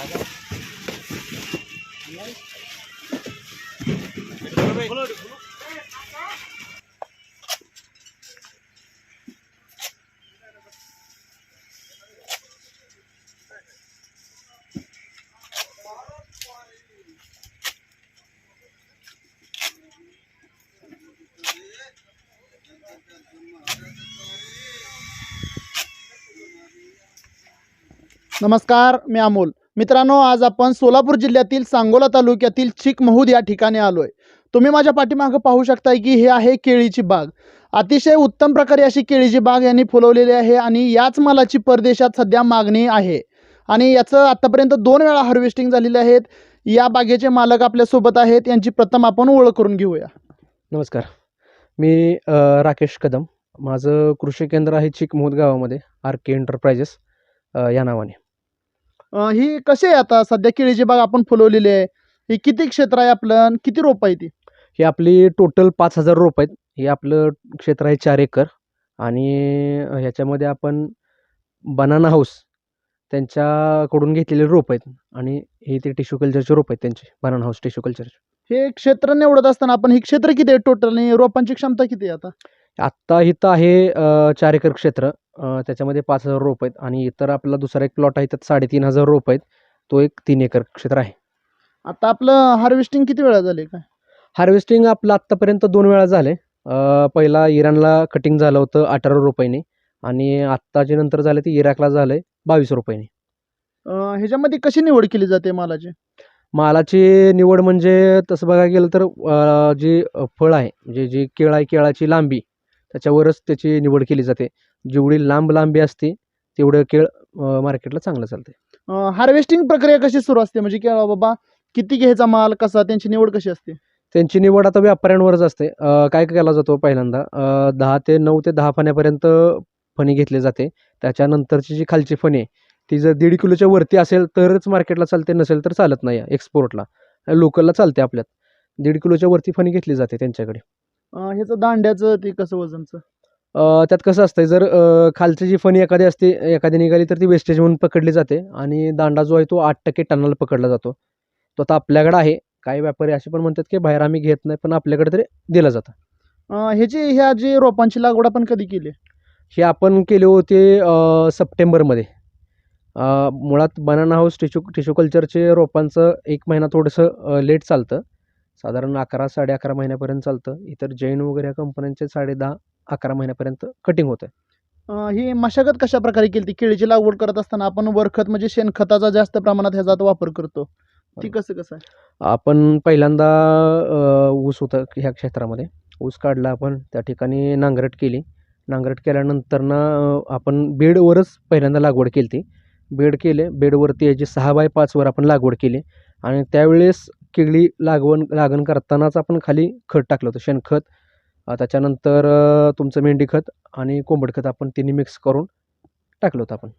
Ano? Ano hello, hello. नमस्कार मी अमोल. मित्रांनो आज आपण सोलापूर जिल्ह्यातील सांगोला तालुक्यातील चिकमहूद या ठिकाणी आलो आहे तुम्ही माझ्या पाठीमागं पाहू शकताय की हे आहे केळीची बाग. अतिशय उत्तम प्रकारे अशी केळीची बाग यांनी फुलवलेली आहे आणि याच मालाची परदेशात सध्या मागणी आहे. आणि याचं आत्तापर्यंत दोन वेळा हार्वेस्टिंग झालेले आहेत. या बागेचे मालक आपल्यासोबत आहेत. यांची प्रथम आपण ओळख करून घेऊया. नमस्कार. मी राकेश कदम. माझं कृषी केंद्र आहे चिकमोद गावामध्ये आर के एंटरप्राइजेस या नावाने. ही कशी आहे आता? सध्या केळीची बाग आपण फुलवलेली आहे. ही किती क्षेत्र आहे आपलं आणि किती रोप आहे ती ही आपली टोटल पाच हजार रोप आहेत. हे आपलं क्षेत्र आहे चार एकर. आणि ह्याच्यामध्ये आपण बनाना हाऊस त्यांच्याकडून घेतलेले रोप आहेत. आणि हे ते टिश्यू कल्चरचे रोप आहेत त्यांचे. बनाना हाऊस टिश्यू कल्चरचे हे क्षेत्र निवडत असताना आपण ही क्षेत्र किती आहे टोटल आणि रोपांची क्षमता किती आहे आता? आत्ता इथं आहे अ, चार एकर क्षेत्र. त्याच्यामध्ये पाच हजार रोप आहेत आणि इतर आपला दुसरा एक प्लॉट आहे त्यात साडेतीन हजार रोप आहेत. तो एक तीन एकर क्षेत्र आहे. आता आपलं हार्वेस्टिंग किती वेळा झाले काय? हार्वेस्टिंग आपलं आत्तापर्यंत दोन वेळा झाले पहिला इराणला कटिंग झालं होतं अठरा रुपयाने आणि आत्ताचे नंतर झाले ते इराकला झालं आहे बावीस रुपयाने. ह्याच्यामध्ये कशी निवड केली जाते मालाची? मालाची निवड म्हणजे तसं बघायला गेलं तर जे फळ आहे म्हणजे जी केळ आहे केळाची लांबी त्याच्यावरच त्याची निवड केली जाते. जेवढी लांब लांबी असते तेवढं केळ मार्केटला चांगलं चालते हार्वेस्टिंग प्रक्रिया कशी सुरू असते? म्हणजे की अं, बाबा किती घ्यायचा माल कसा त्यांची निवड कशी असते? त्यांची निवड आता व्यापाऱ्यांवरच असते. अ, काय केला जातो पहिल्यांदा? अ, दहा ते नऊ ते दहा फण्यापर्यंत फणी घेतली जाते. त्याच्यानंतरची जी खालची फणी आहे ती जर दीड किलोच्या वरती असेल तरच मार्केटला चालते नसेल तर चालत नाही एक्सपोर्टला लोकलला चालते आपल्यात. दीड किलोच्या वरती फणी घेतली जाते त्यांच्याकडे. अं, ह्याचं दांड्याचं ते कसं वजनचं? त्यात कसं असतंय जर खालची जी फणी एखादी असते एखादी निघाली तर ती वेस्टेज म्हणून पकडली जाते आणि दांडा जो आहे तो आठ टक्के टनाला पकडला जातो. तो आता आपल्याकडे आहे काही व्यापारी असे पण म्हणतात की बाहेर आम्ही घेत नाही पण आपल्याकडे तरी दिलं जातं. अं, ह्याची ह्या जी रोपांची लागवड आपण कधी केली? हे आपण केले होते अ, सप्टेंबरमध्ये. अ, मुळात बनाना हाऊस टिश्यू टिश्यू कल्चरचे रोपांचं एक महिना थोडंसं लेट चालतं. साधारण अकरा साडे अकरा महिन्यापर्यंत चालतं. इतर जैन वगैरे या कंपन्यांचे साडे दहा अकरा महिन्यापर्यंत कटिंग होतं ही मशागत कशा प्रकारे केली? ती केळीची लागवड करत असताना आपण वरखत म्हणजे शेणखताचा जास्त प्रमाणात ह्याचा वापर करतो. ती कसं कसं आपण पहिल्यांदा ऊस होतं ह्या क्षेत्रामध्ये. ऊस काढला आपण त्या ठिकाणी नांगरट केली. नांगरट केल्यानंतर ना आपण बेडवरच पहिल्यांदा लागवड केली ती. बेड केले बेडवरती याची सहा बाय पाचवर आपण लागवड केली. आणि त्यावेळेस केळी लागवण लागण करतानाच आपण खाली खत टाकलं होतं शेणखत. त्याच्यानंतर तुमचं मेंढी खत आणि कोंबड खत आपण तिन्ही मिक्स करून टाकलं होतं आपण.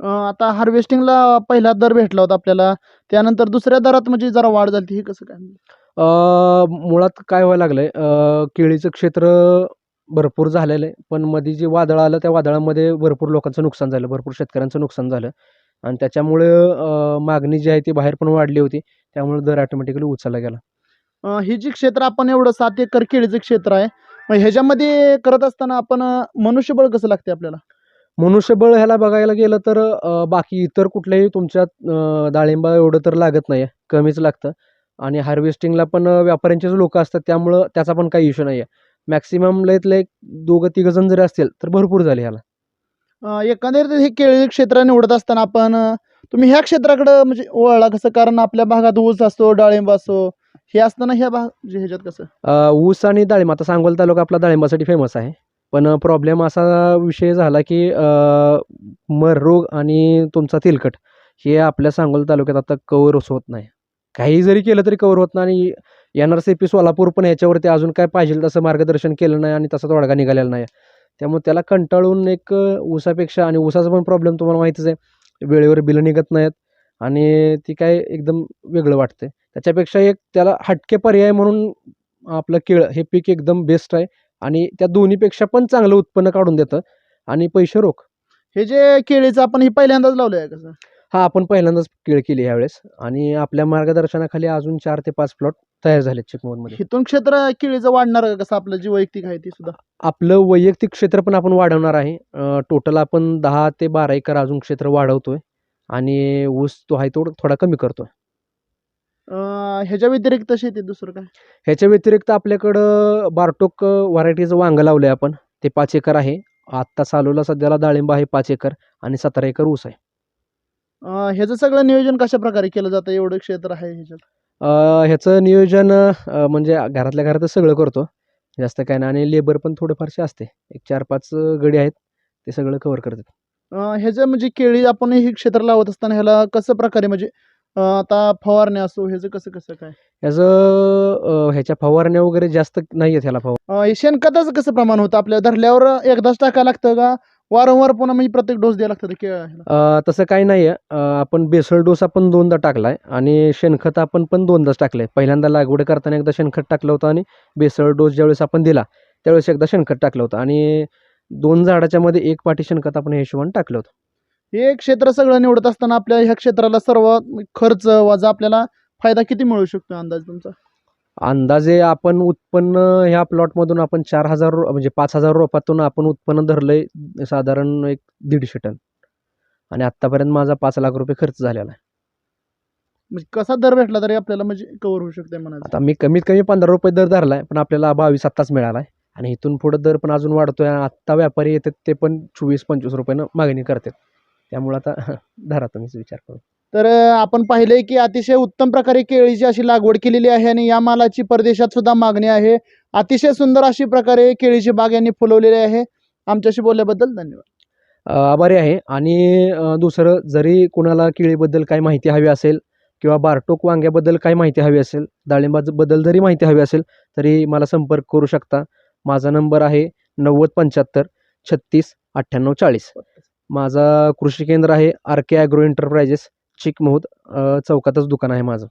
आता हार्वेस्टिंगला पहिला दर भेटला होता आपल्याला. त्यानंतर दुसऱ्या दरात म्हणजे जरा वाढ झाली हे कसं काय? मुळात काय व्हायला लागलं आहे केळीचं क्षेत्र भरपूर झालेलं आहे. पण मध्ये जे वादळ आलं त्या वादळामध्ये भरपूर लोकांचं नुकसान झालं. भरपूर शेतकऱ्यांचं नुकसान झालं. आणि त्याच्यामुळे मागणी जी आहे ती बाहेर पण वाढली होती. त्यामुळे दर ऑटोमॅटिकली उचलला गेला. हे जे क्षेत्र आपण एवढं सात एकर केळीचं क्षेत्र आहे मग ह्याच्यामध्ये करत असताना आपण मनुष्यबळ कसं लागते आपल्याला? मनुष्यबळ ह्याला बघायला गेलं तर अ, बाकी इतर कुठल्याही तुमच्यात अ, डाळिंबा एवढं तर लागत नाही आहे कमीच लागतं. आणि हार्वेस्टिंगला पण अ, व्यापाऱ्यांचेच लोक असतात त्यामुळं त्याचा पण काही इश्यू नाही आहे मॅक्सिमम लयतले एक दोघं तिघं जण जरी असतील तर भरपूर झाले ह्याला. अं, एकंदरीत हे केळी क्षेत्र निवडत असताना आपण अं, तुम्ही ह्या क्षेत्राकडं म्हणजे वळला कसं? कारण आपल्या भागात ऊस असतो डाळिंब असतो हे असताना ह्या भाग जे ह्याच्यात कसं? अ, ऊस आणि डाळिंब. आता सांगोला तालुका आपला डाळिंबासाठी फेमस आहे. पण प्रॉब्लेम असा विषय झाला की अ, मर रोग आणि तुमचा तेलकट हे आपल्या सांगोला तालुक्यात आता कवर होत नाही. काही जरी केलं तरी कव्हर होत नाही आणि N R C P Solapur पण याच्यावरती अजून काय पाहिजे तसं मार्गदर्शन केलं नाही आणि तसा तोडगा निघालेला नाही. त्यामुळे त्याला कंटाळून एक अ, ऊसापेक्षा आणि ऊसाचा पण प्रॉब्लेम तुम्हाला माहितीच आहे. वेळेवर बिलं निघत नाहीत आणि ती काय एकदम वेगळं वाटते त्याच्यापेक्षा एक त्याला हटके पर्याय म्हणून आपलं केळ हे पीक एकदम बेस्ट आहे. आणि त्या दोन्हीपेक्षा पण चांगलं उत्पन्न काढून देतं. आणि पैसे रोख. हे जे केळीचं आपण हे पहिल्यांदाच लावलं आहे कसं हा आपण पहिल्यांदाच केळ केली यावेळेस आणि आपल्या मार्गदर्शनाखाली अजून चार ते पाच प्लॉट तयार झाले चिकमोहनमध्ये हिथून क्षेत्र केळीचं वाढणार का कसं? आपलं जी वैयक्तिक आहे ती सुद्धा? आपलं वैयक्तिक क्षेत्र पण आपण वाढवणार आहे. टोटल आपण दहा ते बारा एकर अजून क्षेत्र वाढवतोय. आणि ऊस तो आहे तो थोडा कमी करतोय. अं, ह्याच्या व्यतिरिक्त शेती दुसरं काय? ह्याच्या व्यतिरिक्त आपल्याकडं बारटोक व्हरायटीचं वांगं लावलं आहे आपण. ते पाच एकर आहे. आत्ता चालूला सध्याला डाळिंब आहे पाच एकर आणि सतरा एकर ऊस आहे. अं, ह्याचं सगळं नियोजन कशा प्रकारे केलं जातं? एवढं क्षेत्र आहे ह्याच्यात. अ, ह्याचं नियोजन अ, म्हणजे घरातल्या घरातच सगळं करतो. जास्त काय नाही. आणि लेबर पण थोडंफारसे असते. एक चार पाच गडी आहेत. ते सगळं कव्हर करतात. अं, ह्याचं म्हणजे केळी आपण हे क्षेत्र लावत असताना ह्याला कसं प्रकारे म्हणजे आता फवारणी असो ह्याचं कसं कसं काय? ह्याचं अ, ह्याच्या फवारण्या वगैरे जास्त नाही आहेत ह्याला फवार अं, हे शेणखताचं कसं प्रमाण होतं? आपल्या धरल्यावर एकदाच टाकायला लागतं का? वारंवार पुन्हा म्हणजे प्रत्येक डोस द्यायला लागतं अ, तसं काही नाही आहे आपण बेसळ डोस आपण दोनदा टाकला आहे आणि शेणखत आपण पण दोनदाच टाकलं आहे पहिल्यांदा लागवड करताना एकदा शेणखत टाकलं होतं आणि बेसळ डोस ज्यावेळेस आपण दिला त्यावेळेस एकदा शेणखत टाकलं होतं आणि दोन झाडाच्या मध्ये एक पाटी शेणखत आपण ह्या हिशोबाने टाकलं होतं. हे क्षेत्र सगळं निवडत असताना आपल्या ह्या क्षेत्राला सर्व खर्च वजा आपल्याला फायदा किती मिळू शकतो अंदाज तुमचा? अंदाजे आपण उत्पन्न ह्या प्लॉटमधून आपण चार हजार म्हणजे पाच हजार रोपातून आपण उत्पन्न धरलंय साधारण एक दीडशे टन. आणि आत्तापर्यंत माझा पाच लाख रुपये खर्च झालेला आहे. म्हणजे कसा दर भेटला तरी आपल्याला म्हणजे कव्हर होऊ शकते म्हणायचं? आता मी कमीत कमी पंधरा रुपये दर धरलाय पण आपल्याला बावीस आत्ताच मिळाला आहे आणि इथून पुढे दर पण अजून वाढतोय आणि आत्ता व्यापारी येतात ते पण चोवीस पंचवीस रुपयानं मागणी करतात. त्यामुळे आता धरा तुम्हीच विचार करू तर आपण पाहिलंय की अतिशय उत्तम प्रकारे केळीची अशी लागवड केलेली आहे आणि या मालाची परदेशात सुद्धा मागणी आहे. अतिशय सुंदर अशी प्रकारे केळीची बाग यांनी फुलवलेली आहे. आमच्याशी बोलल्याबद्दल धन्यवाद. आभारी आहे. आणि दुसरं जरी कुणाला केळीबद्दल काही माहिती हवी असेल किंवा बारटोक वांग्याबद्दल काही माहिती हवी असेल डाळिंबाबद्दल जरी माहिती हवी असेल तरी मला संपर्क करू शकता. माझा नंबर आहे नव्वद पंच्याहत्तर छत्तीस अठ्ठ्याण्णव चाळीस. माझा कृषी केंद्र आहे R K agro enterprises Chikmahud चौकातच दुकान आहे माझं.